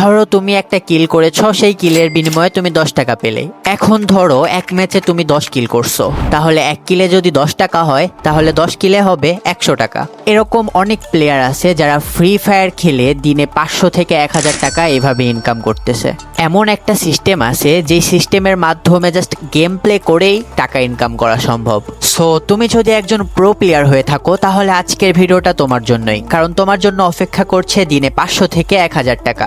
ধরো তুমি একটা কিল করেছ, সেই কিলের বিনিময়ে তুমি দশ টাকা পেলে। এখন ধরো এক ম্যাচে তুমি দশ কিল করছ। তাহলে এক কিলে যদি দশ টাকা হয়, তাহলে দশ কিলে হবে একশো টাকা। এরকম অনেক প্লেয়ার আছে যারা ফ্রি ফায়ার খেলে দিনে পাঁচশো থেকে এক হাজার টাকা এভাবে ইনকাম করতেছে। এমন একটা সিস্টেম আছে যে সিস্টেমের মাধ্যমে জাস্ট গেম প্লে করেই টাকা ইনকাম করা সম্ভব। সো তুমি যদি একজন প্রো প্লেয়ার হয়ে থাকো, তাহলে আজকের ভিডিওটা তোমার জন্যই। কারণ তোমার জন্য অপেক্ষা করছে দিনে পাঁচশো থেকে এক হাজার টাকা।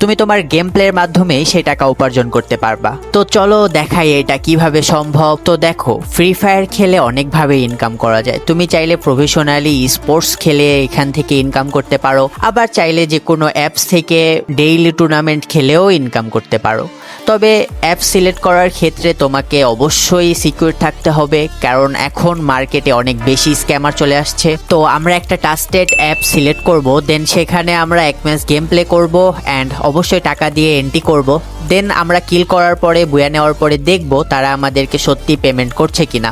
তুমি তোমার গেম প্লের মাধ্যমে সেই টাকা উপার্জন করতে পারবা। তো চলো দেখাই এটা কীভাবে সম্ভব। তো দেখো ফ্রি ফায়ার খেলে অনেকভাবে ইনকাম করা যায়। তুমি চাইলে প্রফেশনালি স্পোর্টস খেলে এখান থেকে ইনকাম করতে পারো। আবার চাইলে যে কোনো অ্যাপস থেকে ডেইলি টুর্নামেন্ট খেলেও ইনকাম করতে পারো। তবে অ্যাপ সিলেক্ট করার ক্ষেত্রে তোমাকে অবশ্যই সিকিউর থাকতে হবে, কারণ এখন মার্কেটে অনেক বেশি স্ক্যামার চলে আসছে। তো আমরা একটা টাস্টেড অ্যাপ সিলেক্ট করব, দেন সেখানে আমরা এক ম্যাচ গেম প্লে করব অ্যান্ড অবশ্যই টাকা দিয়ে এন্ট্রি করব। দেন আমরা কিল করার পরে, বুয়া নেওয়ার পরে দেখব তারা আমাদেরকে সত্যি পেমেন্ট করছে কিনা।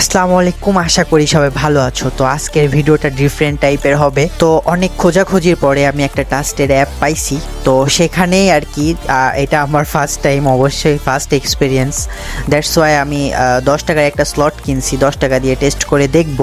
আসসালামু আলাইকুম, আশা করি সবাই ভালো আছো। তো আজকের ভিডিওটা ডিফারেন্ট টাইপের হবে। তো অনেক খোঁজাখুঁজির পরে আমি একটা টাস্টের অ্যাপ পাইছি। তো সেখানেই আর কি এটা আমার ফার্স্ট টাইম অবশ্যই ফার্স্ট এক্সপিরিয়েন্স দ্যাটস ওয়াই আমি দশ টাকার একটা স্লট কিনছি। দশ টাকা দিয়ে টেস্ট করে দেখব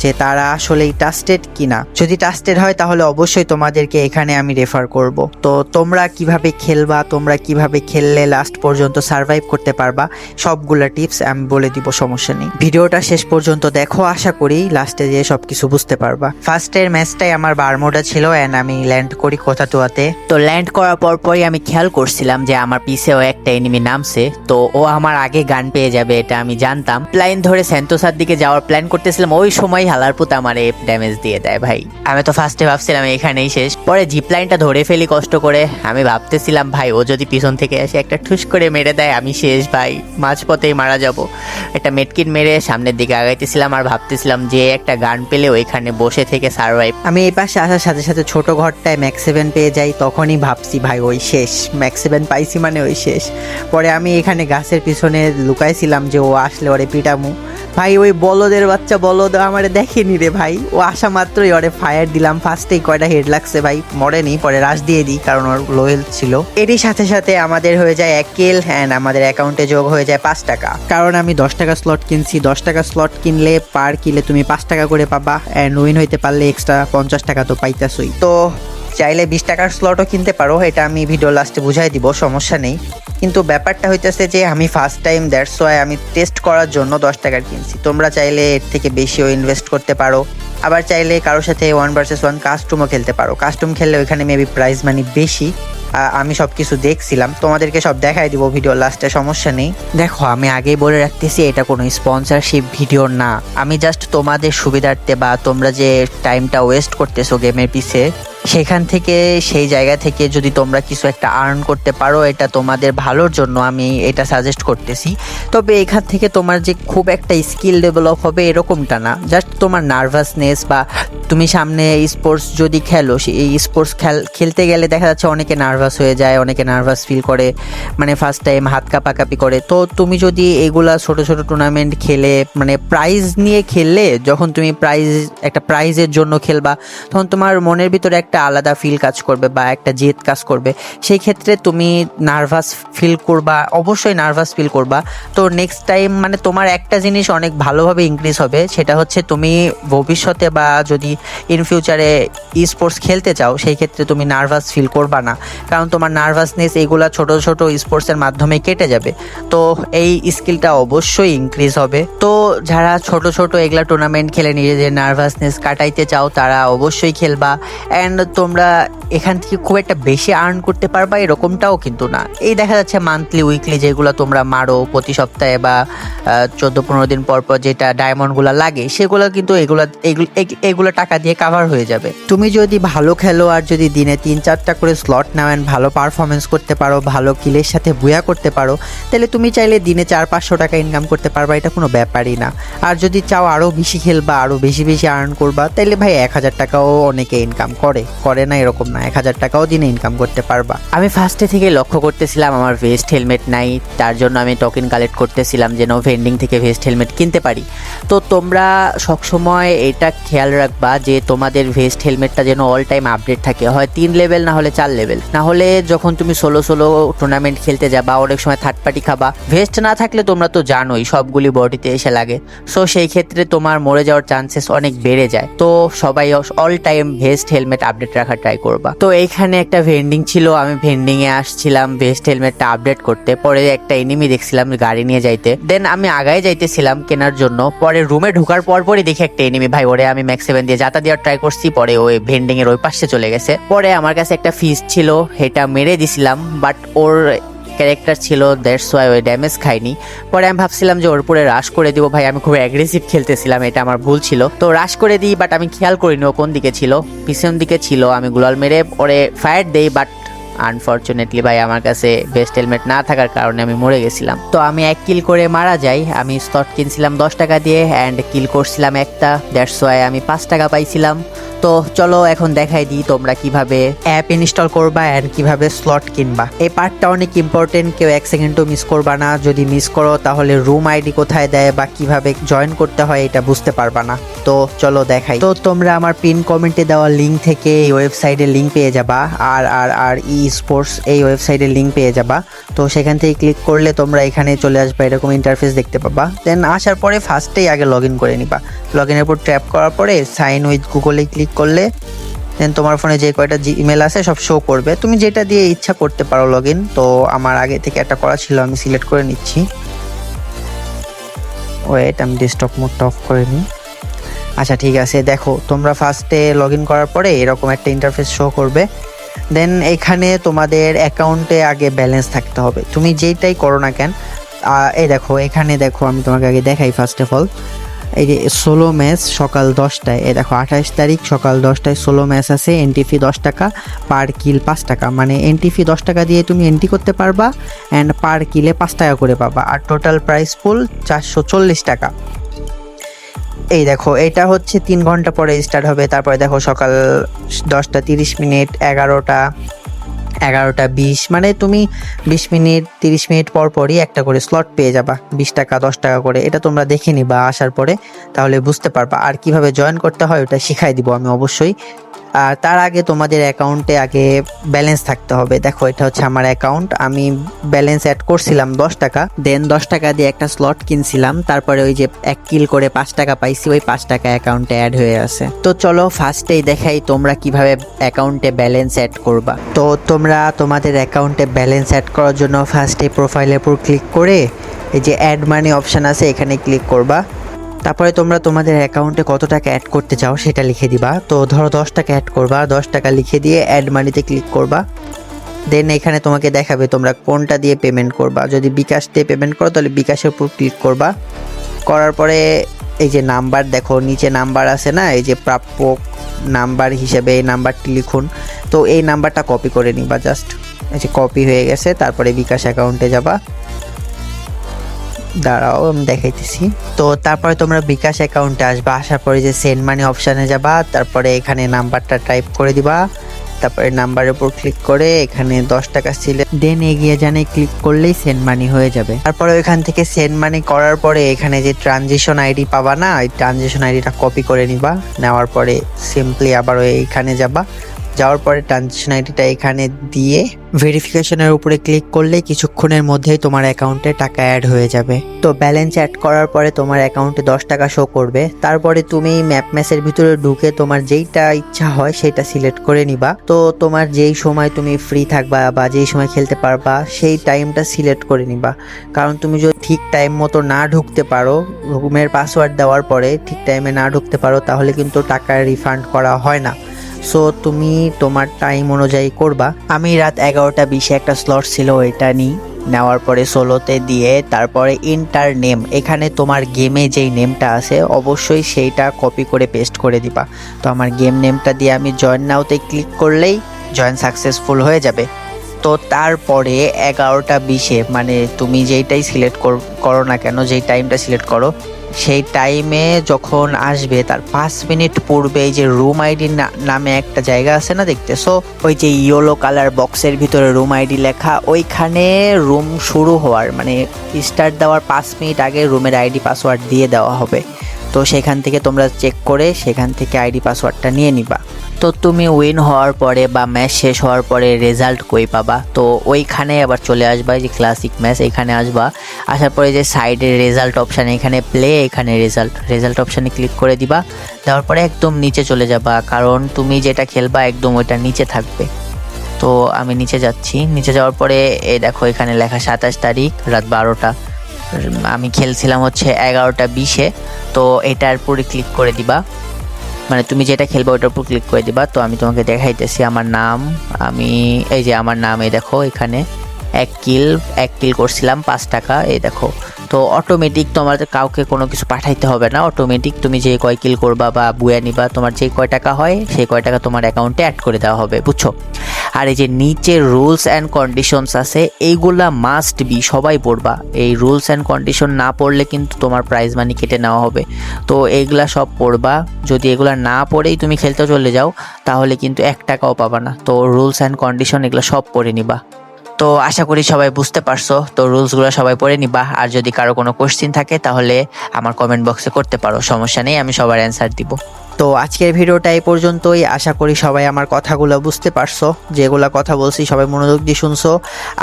যে তারা আসলেই ট্রাস্টেড কিনা। যদি টাস্টেড হয়, তাহলে অবশ্যই তোমাদেরকে এখানে আমি রেফার করব। তো তোমরা কীভাবে খেলবা, তোমরা কীভাবে খেললে লাস্ট পর্যন্ত সার্ভাইভ করতে পারবা, সবগুলা টিপস আমি বলে দিব, সমস্যা নেই। ভিডিওটা শেষ পর্যন্ত দেখো, আশা করি লাস্টে যেয়ে সবকিছু বুঝতে পারবা। ফার্স্টের ম্যাচটাই আমার বারমোডা ছিল অ্যান্ড আমি ল্যান্ড করি কোথাতুয়াতে। তো ল্যান্ড করার পর পরই আমি খেয়াল করছিলাম যে আমার পিছেও একটা এনিমি নামছে, তো ও আমার আগে গান পেয়ে যাবে, এটা আমি জানতাম। প্ল্যান ধরে সেন্টোসার দিকে যাওয়ার প্ল্যান করতেছিলাম, ওই সময় হালারপুত আমার এ ড্যামেজ দিয়ে দেয় ভাই। আমি তো ফার্স্টে ভাবছিলাম এখানেই শেষ। পরে জিপ লাইনটা ধরে ফেলি কষ্ট করে, আমি ভাবতেছিলাম, ভাই, ও যদি পিছন থেকে এসে একটা ঠুস করে মেরে দেয়, আমি শেষ, ভাই। মাঝপথেই মারা যাব। একটা মেটকিট মেরে সামনের দিকে আগাইতেছিলাম আর ভাবতেছিলাম যে একটা গান পেলে ওইখানে বসে থেকে সার্ভাইভ আমি এই পাশে আসার সাথে সাথে ছোট ঘরটায় ম্যাক্স সেভেন পেয়ে যাই, তখনই ভাবছি, ভাই, ওই শেষ। ম্যাক্স সেভেন পাইছি মানে ওই শেষ। পরে আমি এখানে গাছের পিছনে লুকাইছিলাম যে ও আসলে ওরে পিটামু। ভাই, ওই বলদের বাচ্চা, বলদ আমারে দেখেনি রে ভাই। ও আসা মাত্রই ওরে ফায়ার দিলাম। ফার্স্টেই কয়টা হেড লাগছে ভাই, মরেনি, পরে রাশ দিয়ে দিই কারণ ওর লো হেলথ ছিল। এরই সাথে সাথে আমাদের হয়ে যায় এক কিল অ্যান্ড আমাদের অ্যাকাউন্টে যোগ হয়ে যায় পাঁচ টাকা। কারণ আমি দশ টাকা স্লট কিনছি, দশ টাকা স্লট কিনলে পার কিলে তুমি পাঁচ টাকা করে পাবা অ্যান্ড উইন হইতে পারলে এক্সট্রা পঞ্চাশ টাকা তো পাইতাছই। তো চাইলে বিশ টাকার স্লটও কিনতে পারো, এটা আমি ভিডিও লাস্টে বুঝাই দিব, সমস্যা নেই। কিন্তু ব্যাপারটা হইতেছে যে আমি ফার্স্ট টাইম দ্যাটস ওয়াই আমি টেস্ট করার জন্য দশ টাকার কিনছি। তোমরা চাইলে এর থেকে বেশিও ইনভেস্ট করতে পারো। আবার চাইলে কারোর সাথে ওয়ান ভার্সেস ওয়ান কাস্টমও খেলতে পারো। কাস্টম খেললে ওইখানে মেবি প্রাইস মানি বেশি। আমি সব কিছু দেখছিলাম। তোমাদেরকে সব দেখাই দিব ভিডিও লাস্টে সমস্যা নেই। দেখো, আমি আগেই বলে রাখতেছি, এটা কোনো স্পন্সরশিপ ভিডিও না। আমি জাস্ট তোমাদের সুবিধার্থে বা তোমরা যে টাইমটা ওয়েস্ট করতেছো গেমের পিছে, সেখান থেকে, সেই জায়গা থেকে যদি তোমরা কিছু একটা আর্ন করতে পারো, এটা তোমাদের ভালোর জন্য আমি এটা সাজেস্ট করতেছি। তবে এখান থেকে তোমার যে খুব একটা স্কিল ডেভেলপ হবে এরকমটা না। জাস্ট তোমার নার্ভাসনেস বা তুমি সামনে স্পোর্টস যদি খেলো এই স্পোর্টস খেল খেলতে গেলে দেখা যাচ্ছে অনেকে নার্ভাস হয়ে যায়, অনেকে নার্ভাস ফিল করে মানে ফার্স্ট টাইম হাত কাঁপাকাঁপি করে। তো তুমি যদি এগুলা ছোট ছোট টুর্নামেন্ট খেলে মানে প্রাইজ নিয়ে খেললে যখন তুমি প্রাইজ একটা প্রাইজের জন্য খেলবা, তখন তোমার মনের ভিতরে একটা আলাদা ফিল কাজ করবে বা একটা জেদ কাজ করবে। সেই ক্ষেত্রে তুমি নার্ভাস ফিল করবা, অবশ্যই নার্ভাস ফিল করবা। তো নেক্সট টাইম মানে তোমার একটা জিনিস অনেক ভালোভাবে ইনক্রিজ হবে, সেটা হচ্ছে তুমি ভবিষ্যতে বা যদি ইন ফিউচারে স্পোর্টস খেলতে চাও, সেই ক্ষেত্রে তুমি নার্ভাস ফিল করবা না। কারণ তোমার নার্ভাসনেস এগুলা ছোট ছোট স্পোর্টসের মাধ্যমে কেটে যাবে। তো এই স্কিলটা অবশ্যই ইনক্রিজ হবে। তো যারা ছোট ছোট এগুলা টুর্নামেন্ট খেলে নিজেদের নার্ভাসনেস কাটাইতে চাও, তারা অবশ্যই খেলবা। অ্যান্ড তোমরা এখান থেকে খুব একটা বেশি আর্ন করতে পারবা এরকমটাও কিন্তু না। এই দেখা যাচ্ছে মান্থলি উইকলি যেগুলো তোমরা মারো প্রতি সপ্তাহে বা চোদ্দ, পনেরো দিন পর পর যেটা ডায়মন্ডগুলো লাগে, সেগুলো কিন্তু এগুলো এগুলো এগুলো টাকা দিয়ে কাভার হয়ে যাবে। তুমি যদি ভালো খেলো আর যদি দিনে তিন চারটা করে স্লট নাও and ভালো পারফরমেন্স করতে পারো, ভালো কিলের সাথে বুয়া করতে পারো, তাহলে তুমি চাইলে দিনে চার, পাঁচশো টাকা ইনকাম করতে পারবা, এটা কোনো ব্যাপারই না। আর যদি চাও আরও বেশি খেলবা আরও বেশি বেশি আর্ন করবা তাহলে ভাই এক হাজার টাকাও অনেকে ইনকাম করে। করে না এরকম না, এক হাজার টাকাও দিনে ইনকাম করতে পারবা। আমি ফার্স্টে থেকে লক্ষ্য করতেছিলাম আমার ভেস্ট হেলমেট নাই, তার জন্য আমি টোকেন কালেক্ট করতেছিলাম যেন ভেন্ডিং থেকে ভেস্ট হেলমেট কিনতে পারি। তো তোমরা সবসময় এটা খেয়াল রাখবা যে তোমাদের ভেস্ট হেলমেটটা যেন অল টাইম আপডেট থাকে। হয় তিন লেভেল না হলে চার লেভেল না হলে যখন তুমি ষোলো ষোলো টুর্নামেন্ট খেলতে যাবা, অনেক সময় থার্ড পার্টি খাবা। ভেস্ট না থাকলে তোমরা তো জানোই, সবগুলি বডিতে এসে লাগে। সো সেই ক্ষেত্রে তোমার মরে যাওয়ার চান্সেস অনেক বেড়ে যায়। তো সবাই all time vest helmet update রাখার ট্রাই করবা। তো এইখানে একটা ভেন্ডিং ছিল, আমি ভেন্ডিং এ আসছিলাম ভেস্ট হেলমেটটা আপডেট করতে। পরে একটা এনিমি দেখছিলাম গাড়ি নিয়ে যাইতে। দেন আমি আগায় যাইতেছিলাম কেনার জন্য। পরে রুমে ঢোকার পর পরই দেখি একটা এনিমি ভাই, ওরে, আমি ম্যাক্স সেভেন দিয়ে যাতা দেওয়ার ট্রাই করছি, পরে ওই ভেন্ডিং এর ওই পাশে চলে গেছে। পরে আমার কাছে একটা ফিস ছিল, সেটা মেরে দিছিলাম বাট ওর ক্যারেক্টার ছিল দ্যাটস ওয়াই ওই ড্যামেজ খাইনি। পরে আমি ভাবছিলাম যে ওর উপরে রাশ করে দিব, ভাই, আমি খুব অ্যাগ্রেসিভ খেলতেছিলাম, এটা আমার ভুল ছিল। তো রাশ করে দিই বাট আমি খেয়াল করিনি ও কোন দিকে ছিল। পিছন দিকে ছিল, আমি গুলাল মেরে পরে ফায়ার দেই বাট আনফর্চুনেটলি ভাই, আমার কাছে বেস্ট হেলমেট না থাকার কারণে আমি মরে গেছিলাম। তো আমি এক কিল করে মারা যাই। আমি স্লট কিনছিলাম দশ টাকা দিয়ে অ্যান্ড কিল করছিলাম একটা। দ্যাটস ওয়াই আমি পাঁচ টাকা পাইছিলাম। তো চলো এখন দেখাই দিই তোমরা কীভাবে অ্যাপ ইনস্টল করবা অ্যান্ড কীভাবে স্লট কিনবা। এই পার্টটা অনেক ইম্পর্টেন্ট কেউ এক সেকেন্ডও মিস করবা না। যদি মিস করো, তাহলে রুম আইডি কোথায় দেয় বা কীভাবে জয়েন করতে হয়, এটা বুঝতে পারবা না। তো চলো দেখাই। তো তোমরা আমার পিন কমেন্টে দেওয়া লিঙ্ক থেকে এই ওয়েবসাইটের লিঙ্ক পেয়ে যাবা। আর আর আর ই স্পোর্টস এই ওয়েবসাইটের লিঙ্ক পেয়ে যাবা। তো সেখান থেকে ক্লিক করলে তোমরা এখানে চলে আসবে, এরকম ইন্টারফেস দেখতে পাবা। দেন আসার পরে ফার্স্টেই আগে লগ ইন করে নিবা। লগ ইনের উপর ট্যাপ করার পরে সাইন উইথ গুগলে ক্লিক করলে দেন তোমার ফোনে যে কয়টা জিমেল আছে সব শো করবে। তুমি যেটা দিয়ে ইচ্ছা করতে পারো লগ ইন তো আমার আগে থেকে একটা করা ছিল, আমি সিলেক্ট করে নিচ্ছি। ওয়েট আমি ডেস্কটপ মোডটা অফ করে নিই। আচ্ছা ঠিক আছে, দেখো, তোমরা ফার্স্টে লগ ইন করার পরে এরকম একটা ইন্টারফেস শো করবে। দেন এখানে তোমাদের অ্যাকাউন্টে আগে ব্যালেন্স থাকতে হবে। তুমি যেইটাই করো না কেন এই দেখো, এখানে দেখো, আমি তোমাকে আগে দেখাই ফার্স্ট অফ অল এই যে ষোলো ম্যাচ সকাল দশটায়, এই দেখো, আঠাশ তারিখ সকাল দশটায় ষোলো ম্যাচ আছে এন্ট্রি ফি দশ টাকা পার কিল পাঁচ টাকা। মানে এন্ট্রি ফি দশ টাকা দিয়ে তুমি এন্ট্রি করতে পারবা অ্যান্ড পার কিলে পাঁচ টাকা করে পাবা। আর টোটাল প্রাইস ফুল চারশো চল্লিশ টাকা। এই দেখো, এটা হচ্ছে তিন ঘণ্টা পরে স্টার্ট হবে। তারপরে দেখো সকাল দশটা তিরিশ মিনিট, এগারোটা এগারোটা বিশ। মানে তুমি বিশ মিনিট, তিরিশ মিনিট পর পরই একটা করে স্লট পেয়ে যাবা, বিশ টাকা, দশ টাকা করে। এটা তোমরা দেখে নিবা, আসার পরে তাহলে বুঝতে পারবা। আর কীভাবে জয়েন করতে হয় ওটা শিখাই দিব আমি অবশ্যই। আর তার আগে তোমাদের অ্যাকাউন্টে আগে ব্যালেন্স থাকতে হবে। দেখো, এটা হচ্ছে আমার অ্যাকাউন্ট। আমি ব্যালেন্স অ্যাড করছিলাম দশ টাকা। দেন দশ টাকা দিয়ে একটা স্লট কিনছিলাম। তারপরে ওই যে এক কিল করে পাঁচ টাকা পাইছি, ওই পাঁচ টাকা অ্যাকাউন্টে অ্যাড হয়ে আছে। তো চলো ফার্স্টেই দেখাই তোমরা কীভাবে অ্যাকাউন্টে ব্যালেন্স অ্যাড করবা। তো তোমরা তোমাদের অ্যাকাউন্টে ব্যালেন্স অ্যাড করার জন্য ফার্স্টে প্রোফাইলের উপর ক্লিক করে, এই যে অ্যাড মানি অপশান আছে, এখানে ক্লিক করবা। তারপরে তোমরা তোমাদের অ্যাকাউন্টে কত টাকা অ্যাড করতে চাও সেটা লিখে দিবা। তো ধরো দশ টাকা অ্যাড করবা, দশ টাকা লিখে দিয়ে অ্যাড মানিতে ক্লিক করবা। দেন এখানে তোমাকে দেখাবে তোমরা কোনটা দিয়ে পেমেন্ট করবা। যদি বিকাশ দিয়ে পেমেন্ট করো, তাহলে বিকাশের উপর ক্লিক করবা। করার পরে এই যে নাম্বার দেখো, নিচে নাম্বার আছে না? এই যে প্রাপ্য নাম্বার হিসেবে এই নাম্বারটি লিখুন। তো এই নাম্বারটা কপি করে নিবা জাস্ট এই যে কপি হয়ে গেছে, তারপরে বিকাশ অ্যাকাউন্টে যাবা। দাঁড়াও, আমি দেখাইতেছি। তো তারপরে তোমরা বিকাশ অ্যাকাউন্টে আসবা, আসার পরে যে সেন্ড মানি অপশানে যাবা, তারপরে এখানে নাম্বারটা টাইপ করে দিবা। তারপরে নাম্বারের উপর ক্লিক করে এখানে দশ টাকা সিলে দেন এগিয়ে জানে ক্লিক করলেই সেন্ড মানি হয়ে যাবে। তারপরে ওইখান থেকে সেন্ড মানি করার পরে এখানে যে ট্রানজেকশন আইডি পাবা না এই ট্রানজেকশন আইডিটা কপি করে নিবা। নেওয়ার পরে সিম্পলি আবার এইখানে যাবা। যাওয়ার পরে ট্রানজিশন আইডিটা এখানে দিয়ে ভেরিফিকেশনের উপরে ক্লিক করলে কিছুক্ষণের মধ্যেই তোমার অ্যাকাউন্টে টাকা অ্যাড হয়ে যাবে। তো ব্যালেন্স অ্যাড করার পরে তোমার অ্যাকাউন্টে দশ টাকা শো করবে। তারপরে তুমি ম্যাপ ম্যাসের ভিতরে ঢুকে তোমার যেইটা ইচ্ছা হয় সেটা সিলেক্ট করে নিবা। তো তোমার যেই সময় তুমি ফ্রি থাকবা বা যেই সময় খেলতে পারবা, সেই টাইমটা সিলেক্ট করে নিবা। কারণ তুমি যদি ঠিক টাইম মতো না ঢুকতে পারো, রুমের পাসওয়ার্ড দেওয়ার পরে ঠিক টাইমে না ঢুকতে পারো, তাহলে কিন্তু টাকা রিফান্ড করা হয় না। সো তুমি তোমার টাইম অনুযায়ী করবা। আমি রাত এগারোটা বিশে একটা স্লট ছিল এটা নিই নেওয়ার পরে ষোলোতে দিয়ে তারপরে ইন্টার নেম এখানে তোমার গেমে যেই নেমটা আছে, অবশ্যই সেইটা কপি করে পেস্ট করে দিবা। তো আমার গেম নেমটা দিয়ে আমি জয়েন নাওতে ক্লিক করলেই জয়েন সাকসেসফুল হয়ে যাবে। তো তারপরে এগারোটা বিশে মানে তুমি যেইটাই সিলেক্ট করো না কেন, যেই টাইমটা সিলেক্ট করো সেই টাইমে যখন আসবে, তার পাঁচ মিনিট পূর্বে এই যে রুম আইডি নামে একটা জায়গা আছে না দেখতে? সো ওই যে ইয়েলো কালার বক্সের ভিতরে রুম আইডি লেখা, ওইখানে রুম শুরু হওয়ার মানে স্টার্ট দেওয়ার পাঁচ মিনিট আগে রুমের আইডি পাসওয়ার্ড দিয়ে দেওয়া হবে। তো সেখান থেকে তোমরা চেক করে সেখান থেকে আইডি পাসওয়ার্ডটা নিয়ে নিবা। তো তুমি উইন হওয়ার পরে বা ম্যাচ শেষ হওয়ার পরে রেজাল্ট কই পাবা? তো ওইখানে আবার চলে আসবা যে ক্লাসিক ম্যাচ এখানে আসবা। আসার পরে যে সাইডে রেজাল্ট অপশান এখানে প্লে এখানে রেজাল্ট রেজাল্ট অপশানে ক্লিক করে দিবা। দেওয়ার পরে একদম নিচে চলে যাবা, কারণ তুমি যেটা খেলবা একদম ওইটা নিচে থাকবে। তো আমি নিচে যাচ্ছি। নিচে যাওয়ার পরে এই দেখো এখানে লেখা সাতাশ তারিখ, রাত বারোটা। আমি খেলছিলাম হচ্ছে এগারোটা বিশে, তো এটার উপরে ক্লিক করে দিবা। মানে তুমি যেটা খেলবে ওটার উপর ক্লিক করে দিবা। তো আমি তোমাকে দেখাইতেছি আমার নাম। আমি, এই যে আমার নাম, এই দেখো এখানে। এক কিল এক কিল করছিলাম পাঁচ টাকা, এই দেখো। তো অটোমেটিক তোমার কাউকে কোনো কিছু পাঠাইতে হবে না। অটোমেটিক তুমি যে কয় কিল করবা বা বুয়া নিবা, তোমার যে কয় টাকা হয়, সেই কয় টাকা তোমার অ্যাকাউন্টে অ্যাড করে দেওয়া হবে, বুঝছ? আর এই যে নিচে রুলস অ্যান্ড কন্ডিশনস আছে, এইগুলা মাস্ট বি সবাই পড়বা। এই রুলস অ্যান্ড কন্ডিশন না পড়লে কিন্তু তোমার প্রাইজ মানি কেটে নেওয়া হবে। তো এইগুলা সব পড়বা। যদি এগুলা না পড়েই তুমি খেলতে চলে যাও, তাহলে কিন্তু এক টাকাও পাবা না। তো রুলস অ্যান্ড কন্ডিশন এগুলো সব পড়ে নিবা। তো আশা করি সবাই বুঝতে পারছ। তো রুলসগুলো সবাই পড়ে নিবা। আর যদি কারও কোনো কোশ্চিন থাকে, তাহলে আমার কমেন্ট বক্সে করতে পারো। সমস্যা নেই, আমি সবার অ্যান্সার দিব। তো আজকের ভিডিওটা এই পর্যন্তই। আশা করি সবাই আমার কথাগুলো বুঝতে পারছ। যেগুলো কথা বলছি সবাই মনোযোগ দিয়ে শুনছো।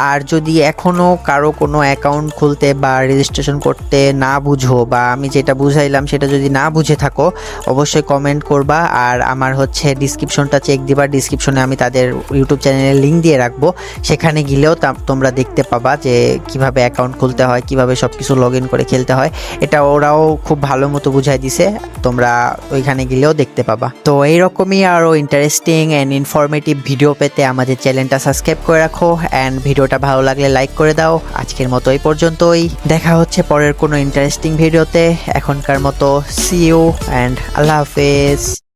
আর যদি এখনও কারও কোনো অ্যাকাউন্ট খুলতে বা রেজিস্ট্রেশন করতে না বুঝো বা আমি যেটা বুঝাইলাম সেটা যদি না বুঝে থাকো, অবশ্যই কমেন্ট করবা। আর আমার হচ্ছে ডিসক্রিপশনটা চেক দিবা। ডিসক্রিপশনে আমি তাদের ইউটিউব চ্যানেলের লিঙ্ক দিয়ে রাখব। সেখানে গেলেও তোমরা দেখতে পাবা যে কীভাবে অ্যাকাউন্ট খুলতে হয়, কীভাবে সব কিছু লগ ইন করে খেলতে হয়। এটা ওরাও খুব ভালো মতো বুঝাই দিছে। তোমরা ওইখানে গেলেও দেখতে পাবা। তো এইরকমই আরও ইন্টারেস্টিং অ্যান্ড ইনফরমেটিভ ভিডিও পেতে আমাদের চ্যানেলটা সাবস্ক্রাইব করে রাখো অ্যান্ড ভিডিওটা ভালো লাগলে লাইক করে দাও। আজকের মতো এই পর্যন্তই। দেখা হচ্ছে পরের কোনো ইন্টারেস্টিং ভিডিওতে এখনকার মতো সি ইউ অ্যান্ড আল্লাহ হাফেজ।